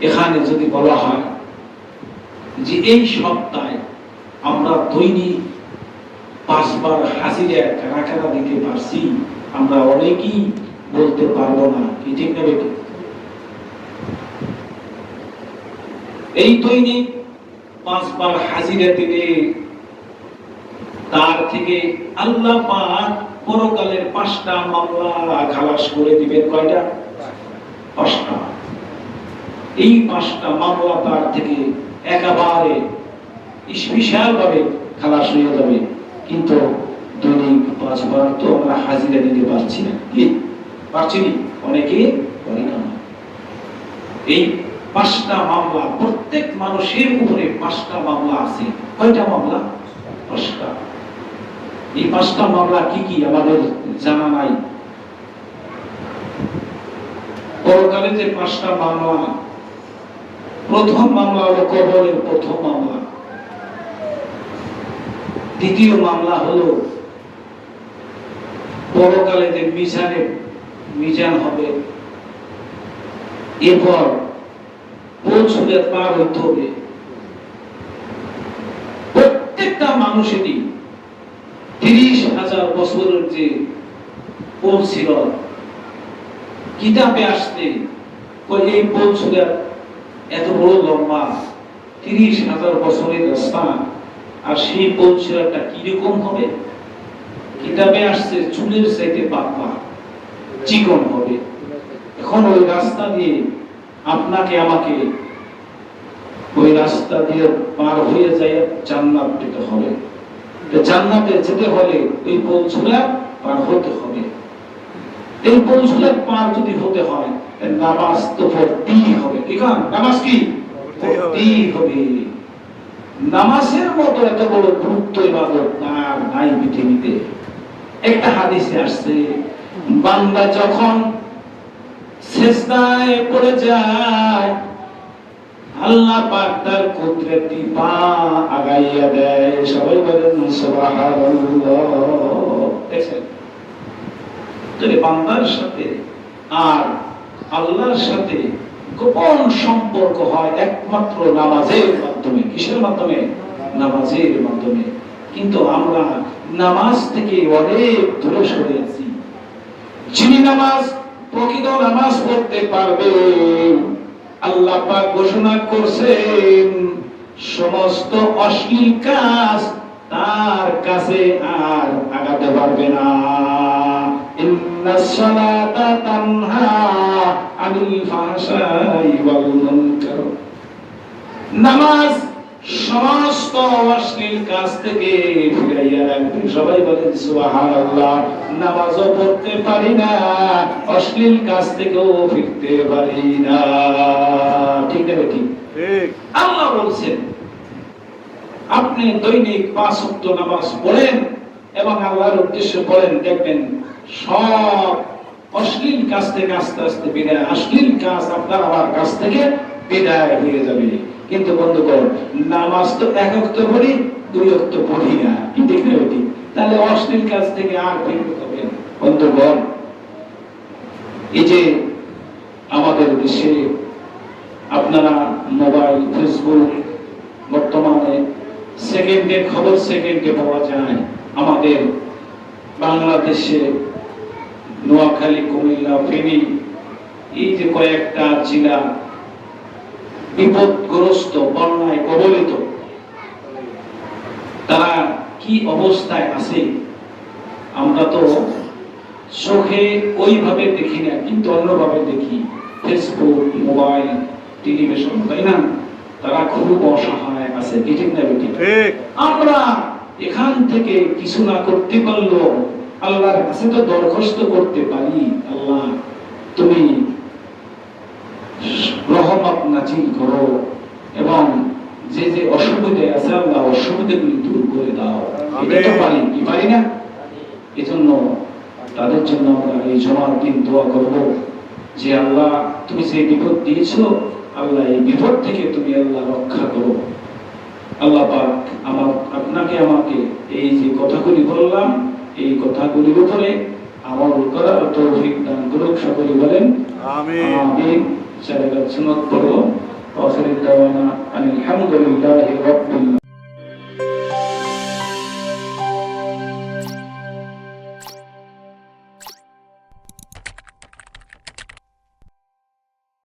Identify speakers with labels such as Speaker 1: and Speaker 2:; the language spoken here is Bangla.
Speaker 1: এখানে যদি বলা হয় যে এই সপ্তাহে আমরা দৈনিক পাঁচবার হাজিরা কারা দিতে পারছি, আমরা অনেকেই বলতে পারব না, কি ঠিক না এই দৈনিক পাঁচবার হাজিরা দিলে তার থেকে আল্লাহ পাক পরকালের পাঁচটা মামলা খালাস করে দিবেন কয়টা? পাঁচটা। এই পাঁচটা মামলা তার থেকে একেবারে স্পেশাল ভাবে খালাস হয়ে যাবে। কিন্তু দৈনিক পাঁচবার তো আমরা হাজিরা দিতে পারছি না। কি? পারছি? অনেকে পারি না। এই পাঁচটা মামলা, প্রত্যেক মানুষের উপরে পাঁচটা মামলা আছে। কয়টা মামলা? পাঁচটা। এই পাঁচটা মামলা কি কি আমাদের জানা নাই? পরকালে যে পাঁচটা মামলা প্রথম মামলা হলো কবরের প্রথম মামলা। দ্বিতীয় মামলা হলো পরকালে যে মিজানে, মিজান হবে, এরপর পৌঁছলে পার হইতে হবে। প্রত্যেকটা মানুষেরই তিরিশ হাজার বছরের যে পোল ছিল কিতাবে আসতে এই পোল ছিল এত বড় লম্বা, তিরিশ হাজার বছরের রাস্তা, আর সেই পোল ছিলাটা কীরকম হবে? কিতাবে আসছে, চুলের চাইতে পাতলা চিকন হবে। এখন ওই রাস্তা দিয়ে আপনাকে, আমাকে ওই রাস্তা দিয়ে পার হয়ে যায়, জান্নাত পেতে হবে। জান্নাতে যেতে হলে ওই পৌঁছলা পার হতে হবে। এই পৌঁছলা পার যদি হতে নামাজ তো পড়তেই হবে। ঠিক আছে নামাজ কি?
Speaker 2: পড়তেই হবে।
Speaker 1: নামাজের মতো এত বড় গুরুত্ব ইবাদত আর নাই পৃথিবীতে। একটা হাদিসে আসছে বান্দা যখন সেজদায় পড়ে যায় আল্লাহ পাক তার কুদরতি পা আগাইয়া দেয়। সবাই বলেন সুবহানাল্লাহ। দেখছেন? বান্দার সাথে আর আল্লাহর সাথে গোপন সম্পর্ক হয় একমাত্র নামাজের মাধ্যমে। কিসের মাধ্যমে? নামাজের মাধ্যমে। কিন্তু আমরা নামাজ থেকে অনেক দূরে সরে আছি। যিনি নামাজ, প্রকৃত নামাজ পড়তে পারবে। আল্লাহ পাক ঘোষণা করছেন, সমস্ত অশ্লীল কাজ তার কাছে আর আগাতে পারবে না। আনিল ফাহশাই ওয়াল মুনকার নামাজ সমস্ত অশ্লীল কাজ থেকে ফিরাইয়া রাখবে। সবাই বলেন সুবহানাল্লাহ নামাজও পড়তে পারি না অশ্লীল কাজ থেকেও ফিরতে পারি না। ঠিক না ঠিক। আল্লাহ বলছেন আপনি দৈনিক পাঁচ নামাজ পড়েন এবং আল্লাহর উদ্দেশ্যে পড়েন দেখবেন সব অশ্লীল কাজ থেকে আস্তে আস্তে বিদায়, অশ্লীল কাজ আপনার আমার কাছ থেকে বিদায় হয়ে যাবে। কিন্তু বন্ধুগণ নামাজ তো এক অক্ত পড়ি, দুই অক্ত পড়ি না। কি না বেটি? তাহলে অশ্লীল কাজ থেকে আর ফিরতে হবে বন্ধুগণ এই যে আমাদের দেশে আপনারা মোবাইল, ফেসবুক, বর্তমানে সেকেন্ডে খবর সেকেন্ডে পাওয়া যায়। আমাদের বাংলাদেশে নোয়াখালী কুমিল্লা ফেনী। এই যে কয়েকটা জেলা বিপদগ্রস্ত বন্যায় কবলিত তারা কি অবস্থায় আছে? আমরা তো চোখে ওইভাবে দেখি না কিন্তু অন্যভাবে দেখি। ফেসবুক মোবাইল টেলিভিশন তাই না? তারা খুব অসহায় আছে আমরা এখান থেকে কিছু না করতে পারলেও আল্লাহর কাছে তো দরখাস্ত করতে পারি। আল্লাহ তুমি রহমত নাজিল করো এবং যে যে অসুবিধে আছে আল্লাহ অসুবিধাগুলি দূর করে দাও। এটা তো পারি কি পারি না? এজন্য তাদের জন্য আমরা এই জমার দিন দোয়া করব যে আল্লাহ তুমি যে বিপদ দিয়েছ আল্লাহ এই বিপদ থেকে তুমি আল্লাহ রক্ষা করো। আল্লাহ পাক আমার আপনাকে আমাকে এই যে কথাগুলি বললাম এই কথাগুলি উপরে আমল করার তৌফিক দান করুক সকলে বলেন
Speaker 2: আমিন।
Speaker 1: সালাত সুন্নাত পড়ো ওয়া আখির দাওয়ানা আলহামদুলিল্লাহি রাব্বিল